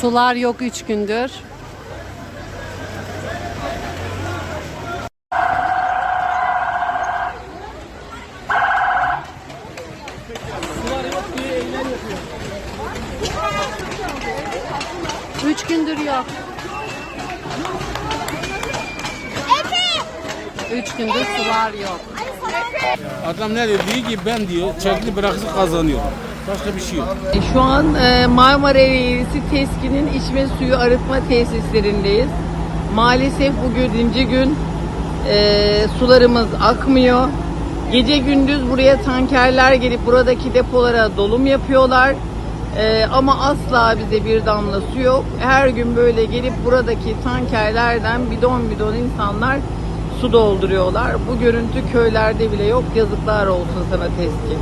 Sular yok 3 gündür. Üç gündür yok. Üç gündür sular yok. Adam ne diyor? Diyor ki ben diyor çekli bırakısı kazanıyor. Başka bir şey yok. Şu an e, Marmara Ereğlisi TESKİ'nin içme suyu arıtma tesislerindeyiz. Maalesef bugünkü gün e, sularımız akmıyor. Gece gündüz buraya tankerler gelip buradaki depolara dolum yapıyorlar. E, ama asla bize bir damla su yok. Her gün böyle gelip buradaki tankerlerden bidon bidon insanlar su dolduruyorlar. Bu görüntü köylerde bile yok. Yazıklar olsun sana TESKİ.